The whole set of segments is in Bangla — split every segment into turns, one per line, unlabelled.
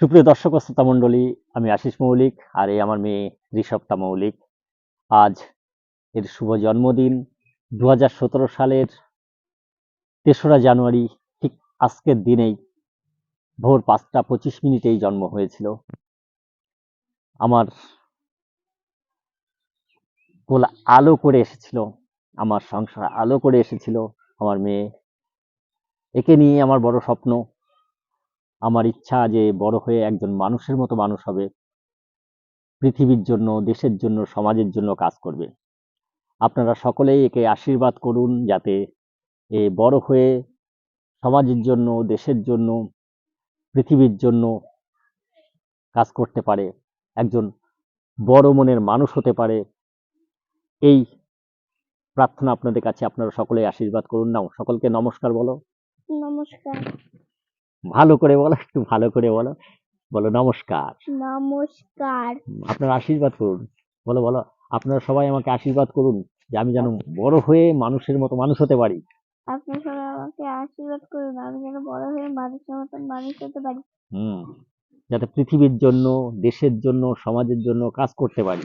সুপ্রিয় দর্শক শ্রোতা মণ্ডলী, আমি আশিস মৌলিক আর এই আমার মেয়ে ঋষপ্তা মৌলিক। আজ এর শুভ জন্মদিন দু হাজার সতেরো সালের তেসরা জানুয়ারি, ঠিক আজকের দিনেই ভোর পাঁচটা পঁচিশ মিনিটেই জন্ম হয়েছিল। আমার কোল আলো করে এসেছিল, আমার সংসার আলো করে এসেছিল, আমার মেয়ে। একে নিয়ে আমার বড় স্বপ্ন আমার ইচ্ছা যে বড় হয়ে একজন মানুষের মতো মানুষ হবে। পৃথিবীর জন্য, দেশের জন্য, সমাজের জন্য কাজ করবে। আপনারা সকলেই একে আশীর্বাদ করুন যাতে এ বড় হয়ে সমাজের জন্য, দেশের জন্য, পৃথিবীর জন্য কাজ করতে পারে। একজন বড় মনের মানুষ হতে পারে। এই প্রার্থনা আপনাদের কাছে। আপনারা সকলেই আশীর্বাদ করুন। না সকলকে নমস্কার বলো।
নমস্কার।
ভালো করে বলো একটু ভালো করে বলো। বলো নমস্কার।
নমস্কার।
আপনার আশীর্বাদ করুন। বলো বলো আপনারা সবাই আমাকে আশীর্বাদ করুন যে আমি যেন বড় হয়ে মানুষের মতো মানুষ হতে পারি।
আপনার সবাই আমাকে আশীর্বাদ করুন আমি যেন বড় হয়ে মানুষের মতন মানুষ হতে পারি।
হুম যাতে পৃথিবীর জন্য দেশের জন্য সমাজের জন্য কাজ করতে পারি।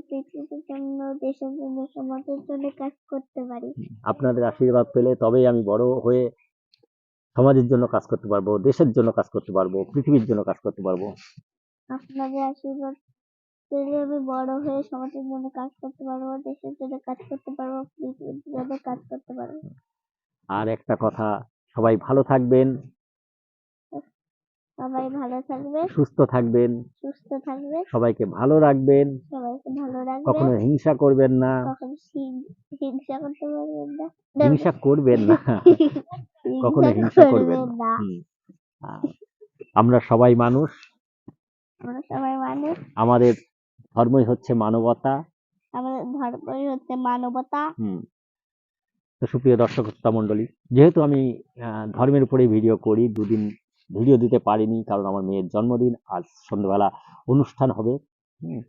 পৃথিবীর জন্য দেশের জন্য সমাজের জন্য কাজ করতে পারি।
আপনাদের আশীর্বাদ পেলে তবেই আমি বড় হয়ে সমাজের জন্য কাজ করতে পারব দেশের জন্য কাজ করতে পারব পৃথিবীর জন্য কাজ করতে পারব।
আপনাদের আশীর্বাদ পেলে আমি বড় হয়ে সমাজের জন্য কাজ করতে পারব দেশের জন্য কাজ করতে পারব পৃথিবীর জন্য কাজ করতে পারব।
আর একটা কথা সবাই ভালো থাকবেন।
সবাই ভালো থাকবে
সুস্থ থাকবেন।
সুস্থ থাকবে
সবাইকে ভালো রাখবেন।
সবাইকে ভালো রাখবে
কখনো হিংসা করবেন না।
কখনো হিংসা করতে পারবেন না।
হিংসা করবেন না। কখনো হিংসা করবেন না। আমরা সবাই মানুষ।
আমরা সবাই মানুষ।
আমাদের ধর্মই হচ্ছে মানবতা।
আমাদের ধর্মই হচ্ছে মানবতা।
হুম। তো সুপ্রিয় দর্শক শ্রোতা মণ্ডলী যেহেতু আমি ধর্মের উপরে ভিডিও করি দুদিন ভিডিও দিতে পারিনি কারণ আমার মেয়ের জন্মদিন আজ সন্ধ্যাবেলা অনুষ্ঠান হবে। হুম,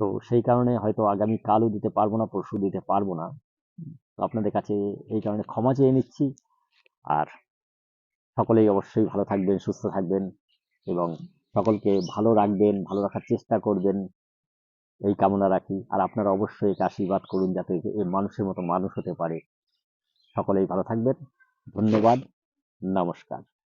তো সেই কারণে হয়তো আগামী কালও দিতে পারব না পরশু দিতে পারব না। তো আপনাদের কাছে এই কারণে ক্ষমা চেয়ে নিচ্ছি। আর সকলেই অবশ্যই ভালো থাকবেন, সুস্থ থাকবেন এবং সকলকে ভালো রাখবেন, ভালো রাখার চেষ্টা করবেন। এই কামনা রাখি। আর আপনারা অবশ্যই একে আশীর্বাদ করুন যাতে এ মানুষের মতো মানুষ হতে পারে। সকলেই ভালো থাকবেন। ধন্যবাদ। নমস্কার।